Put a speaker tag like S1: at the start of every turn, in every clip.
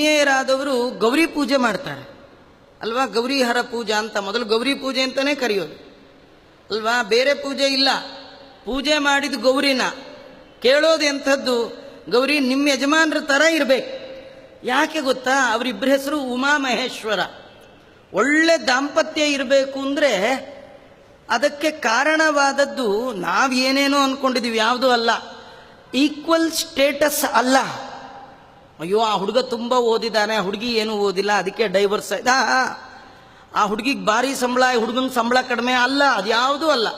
S1: ಆಂಜನೇಯರಾದವರು ಗೌರಿ ಪೂಜೆ ಮಾಡ್ತಾರೆ. ಅಲ್ವಾ? ಗೌರಿ ಹರ ಪೂಜಾ ಅಂತ. ಮೊದಲು ಗೌರಿ ಪೂಜೆ ಅಂತಾನೆ ಕರೆಯೋದು. ಅಲ್ವಾ? ಬೇರೆ ಪೂಜೆ ಇಲ್ಲ. ಪೂಜೆ ಮಾಡಿದ ಗೌರಿನ ಕೇಳೋದು ಎಂಥದ್ದು? ಗೌರಿ ನಿಮ್ಮ ಯಜಮಾನ್ರ ಥರ ಇರಬೇಕು. ಯಾಕೆ ಗೊತ್ತಾ? ಅವರಿಬ್ಬರ ಹೆಸರು ಉಮಾ ಮಹೇಶ್ವರ. ಒಳ್ಳೆ ದಾಂಪತ್ಯ ಇರಬೇಕು ಅಂದರೆ ಅದಕ್ಕೆ ಕಾರಣವಾದದ್ದು ನಾವೇನೇನೋ ಅಂದ್ಕೊಂಡಿದ್ದೀವಿ ಯಾವುದೂ ಅಲ್ಲ. ಈಕ್ವಲ್ ಸ್ಟೇಟಸ್ ಅಲ್ಲ. ಅಯ್ಯೋ, ಆ ಹುಡುಗ ತುಂಬ ಓದಿದ್ದಾನೆ ಹುಡುಗಿ ಏನು ಓದಿಲ್ಲ, ಅದಕ್ಕೆ ಡೈವರ್ಸ್ ಆಯ್ತಾ. ಆ ಹುಡುಗಿಗೆ ಭಾರಿ ಸಂಬಳ ಹುಡುಗನ ಸಂಬಳ ಕಡಿಮೆ ಅಲ್ಲ ಅದ್ಯಾವುದೂ ಅಲ್ಲ.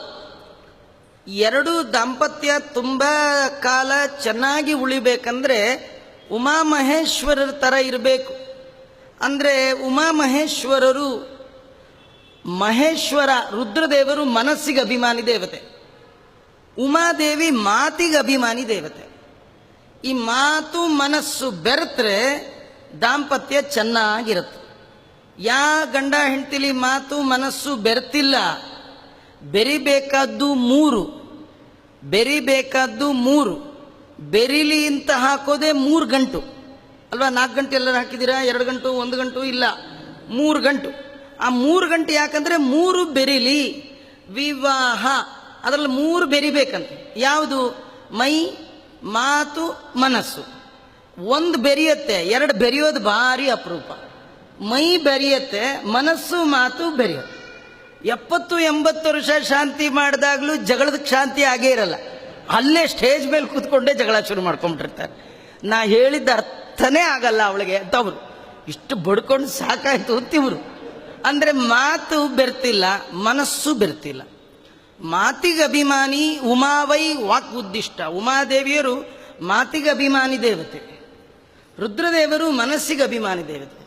S1: ಎರಡು ದಾಂಪತ್ಯ ತುಂಬ ಕಾಲ ಚೆನ್ನಾಗಿ ಉಳಿಬೇಕಂದ್ರೆ ಉಮಾ ಮಹೇಶ್ವರರ ಥರ ಇರಬೇಕು. ಅಂದರೆ ಉಮಾ ಮಹೇಶ್ವರರು ಮಹೇಶ್ವರ ರುದ್ರದೇವರು ಮನಸ್ಸಿಗೆ ಅಭಿಮಾನಿ ದೇವತೆ. ಉಮಾದೇವಿ ಮಾತಿಗೆ ಅಭಿಮಾನಿ ದೇವತೆ. ಈ ಮಾತು ಮನಸ್ಸು ಬೆರೆತ್ರೆ ದಾಂಪತ್ಯ ಚೆನ್ನಾಗಿರುತ್ತೆ. ಯಾ ಗಂಡ ಹೆಂಡತಿಲಿ ಮಾತು ಮನಸ್ಸು ಬೆರೆತಿಲ್ಲ. ಬೆರಿಬೇಕಾದ್ದು ಮೂರು. ಬೆರಿಬೇಕಾದ್ದು ಮೂರು. ಬೆರಿಲಿ ಅಂತ ಹಾಕೋದೇ ಮೂರು ಗಂಟು. ಅಲ್ವಾ, ನಾಲ್ಕು ಗಂಟೆ ಎಲ್ಲರೂ ಹಾಕಿದ್ದೀರಾ? ಎರಡು ಗಂಟು, ಒಂದು ಗಂಟು, ಇಲ್ಲ. ಮೂರು ಗಂಟು. ಆ ಮೂರು ಗಂಟೆ ಯಾಕಂದರೆ ಮೂರು ಬೆರಿಲಿ. ವಿವಾಹ. ಅದರಲ್ಲಿ ಮೂರು ಬೆರಿಬೇಕಂತ. ಯಾವುದು? ಮೈ ಮಾತು ಮನಸ್ಸು. ಒಂದು ಬೆರೆಯುತ್ತೆ, ಎರಡು ಬೆರೆಯೋದು ಭಾರಿ ಅಪರೂಪ. ಮೈ ಬೆರೆಯುತ್ತೆ, ಮನಸ್ಸು ಮಾತು ಬೆರೆಯುತ್ತೆ ಎಪ್ಪತ್ತು, ಎಂಬತ್ತು ವರ್ಷ ಶಾಂತಿ ಮಾಡಿದಾಗಲೂ ಜಗಳದ ಶಾಂತಿ ಆಗೇ ಇರಲ್ಲ. ಅಲ್ಲೇ ಸ್ಟೇಜ್ ಮೇಲೆ ಕೂತ್ಕೊಂಡೇ ಜಗಳ ಶುರು ಮಾಡ್ಕೊಂಡ್ಬಿಟ್ಟಿರ್ತಾರೆ. ನಾ ಹೇಳಿದ್ದ ಅರ್ಥನೇ ಆಗಲ್ಲ ಅವಳಿಗೆ, ಅಂತವ್ರು. ಇಷ್ಟು ಬಡ್ಕೊಂಡು ಸಾಕಾಯ್ತು ಇವರು ಅಂದರೆ ಮಾತು ಬೆರ್ತಿಲ್ಲ, ಮನಸ್ಸು ಬೆರ್ತಿಲ್ಲ. ಮಾತಿಗೆ ಅಭಿಮಾನಿ ಉಮಾವೈ ವಾಕ್ ಉದ್ದಿಷ್ಟ ಉಮಾದೇವಿಯರು ಮಾತಿಗೆ ಅಭಿಮಾನಿ ದೇವತೆ. ರುದ್ರದೇವರು ಮನಸ್ಸಿಗೆ ಅಭಿಮಾನಿ ದೇವತೆ.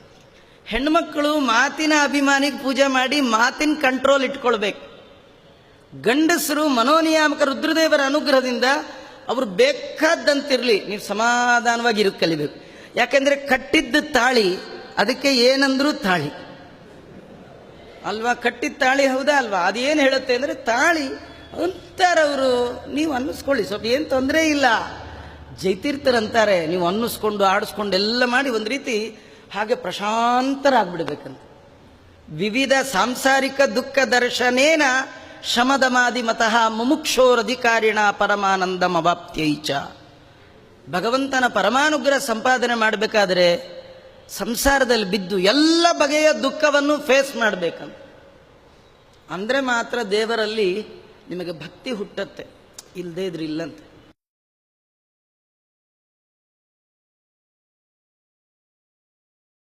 S1: ಹೆಣ್ಮಕ್ಕಳು ಮಾತಿನ ಅಭಿಮಾನಿಗೆ ಪೂಜೆ ಮಾಡಿ ಮಾತಿನ ಕಂಟ್ರೋಲ್ ಇಟ್ಕೊಳ್ಬೇಕು. ಗಂಡಸರು ಮನೋನಿಯಾಮಕ ರುದ್ರದೇವರ ಅನುಗ್ರಹದಿಂದ ಅವರು ಬೇಕಾದಂತಿರಲಿ. ನೀವು ಸಮಾಧಾನವಾಗಿ ಇರೋದು ಕಲಿಬೇಕು. ಯಾಕೆಂದರೆ ಕಟ್ಟಿದ್ದ ತಾಳಿ, ಅದಕ್ಕೆ ಏನಂದರೂ ತಾಳಿ. ಅಲ್ವಾ? ಕಟ್ಟಿದ ತಾಳಿ ಹೌದಾ ಅಲ್ವಾ? ಅದೇನು ಹೇಳುತ್ತೆ ಅಂದರೆ ತಾಳಿ ಅಂತಾರವರು. ನೀವು ಅನ್ನಿಸ್ಕೊಳ್ಳಿ, ಸ್ವಲ್ಪ ಏನು ತೊಂದರೆ ಇಲ್ಲ. ಜೈತೀರ್ಥರಂತಾರೆ, ನೀವು ಅನ್ನಿಸ್ಕೊಂಡು, ಆಡಿಸ್ಕೊಂಡು ಎಲ್ಲ ಮಾಡಿ ಒಂದು ರೀತಿ ಹಾಗೆ ಪ್ರಶಾಂತರಾಗ್ಬಿಡ್ಬೇಕಂತ. ವಿವಿಧ ಸಾಂಸಾರಿಕ ದುಃಖ ದರ್ಶನೇನ ಶಮದಮಾದಿ ಮತಃ ಮುಮುಕ್ಷೋರಧಿಕಾರಿಣ ಪರಮಾನಂದ ಅವಾಪ್ತ್ಯೈಚ ಭಗವಂತನ ಪರಮಾನುಗ್ರಹ ಸಂಪಾದನೆ ಮಾಡಬೇಕಾದ್ರೆ ಸಂಸಾರದಲ್ಲಿ ಬಿದ್ದು ಎಲ್ಲ ಬಗೆಯ ದುಃಖವನ್ನು ಫೇಸ್ ಮಾಡಬೇಕಂತ. ಅಂದರೆ ಮಾತ್ರ ದೇವರಲ್ಲಿ ನಿಮಗೆ ಭಕ್ತಿ ಹುಟ್ಟತ್ತೆ. ಇಲ್ಲದೇ ಇದ್ರೆ ಇಲ್ಲಂತೆ.